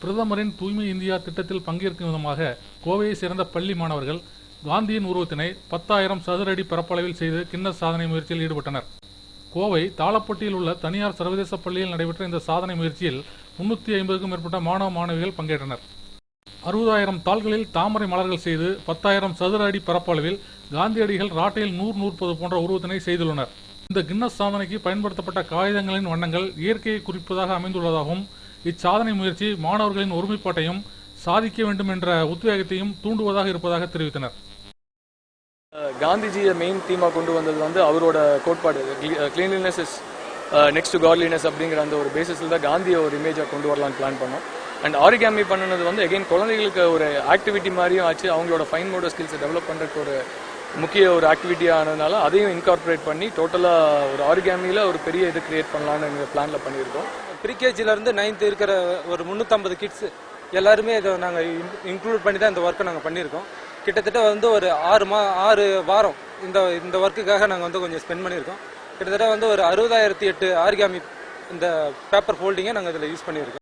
பிரதமரின் தூய்மை இந்தியா திட்டத்தில் பங்கேற்கும் விதமாக கோவையை சேர்ந்த பள்ளி மாணவர்கள் காந்தியின் உருவத்தினை பத்தாயிரம் சதுர அடி பரப்பளவில் செய்து கின்னஸ் சாதனை முயற்சியில் ஈடுபட்டனர். கோவை தாளப்பட்டியில் உள்ள தனியார் சர்வதேச பள்ளியில் நடைபெற்ற இந்த சாதனை முயற்சியில் முன்னூற்றி ஐம்பதுக்கும் மேற்பட்ட மாணவ மாணவிகள் பங்கேற்றனர். அறுபதாயிரம் தாள்களில் தாமரை மலர்கள் செய்து பத்தாயிரம் சதுர அடி பரப்பளவில் காந்தியடிகள் ராட்டையில் நூறு நூற்பது போன்ற உருவத்தினை செய்துள்ளனர். இந்த கின்னஸ் சாதனைக்கு பயன்படுத்தப்பட்ட காகிதங்களின் வண்ணங்கள் இயற்கையை குறிப்பதாக அமைந்துள்ளதாகவும் இச்சாதனை முயற்சி மாணவர்களின் ஒருமைப்பாட்டையும் சாதிக்க வேண்டும் என்ற உத்வேகத்தையும் தூண்டுவதாக இருப்பதாக தெரிவித்தனர். காந்திஜியை மெயின் தீமாக கொண்டு வந்தது வந்து அவரோட கோட்பாடு கிளீன்லினஸ் இஸ் நெக்ஸ்ட் காட்லினஸ் அப்படிங்கிற அந்த ஒரு பேசிஸில் தான் காந்தியை ஒரு இமேஜை கொண்டு வரலாம்னு பிளான் பண்ணோம். அண்ட் ஆரிகாமி பண்ணினது வந்து அகைன் குழந்தைகளுக்கு ஒரு ஆக்டிவிட்டி மாதிரியும் ஆச்சு அவங்களோட ஃபைன் மோடோ ஸ்கில்ஸை டெவலப் பண்ணுறதுக்கு ஒரு முக்கிய ஒரு ஆக்டிவிட்டியாக ஆனதுனால அதையும் இன்கார்பரேட் பண்ணி டோட்டலாக ஒரு ஆரிகாமியில் ஒரு பெரிய இது கிரியேட் பண்ணலான்னு எங்கள் பிளானில் பண்ணியிருக்கோம். ப்ரீகேஜிலேருந்து நைன்த் இருக்கிற ஒரு முந்நூற்றம்பது கிட்ஸ் எல்லாருமே இதை நாங்கள் இன்க்ளூட் பண்ணி தான் இந்த ஒர்க்கை நாங்கள் பண்ணியிருக்கோம். கிட்டத்தட்ட வந்து ஒரு ஆறு மா ஆறு வாரம் இந்த இந்த ஒர்க்குக்காக நாங்கள் வந்து கொஞ்சம் ஸ்பெண்ட் பண்ணியிருக்கோம். கிட்டத்தட்ட வந்து ஒரு அறுபதாயிரத்தி எட்டு ஆர்காமி இந்த பேப்பர் ஃபோல்டிங்கை நாங்கள் இதில் யூஸ் பண்ணியிருக்கோம்.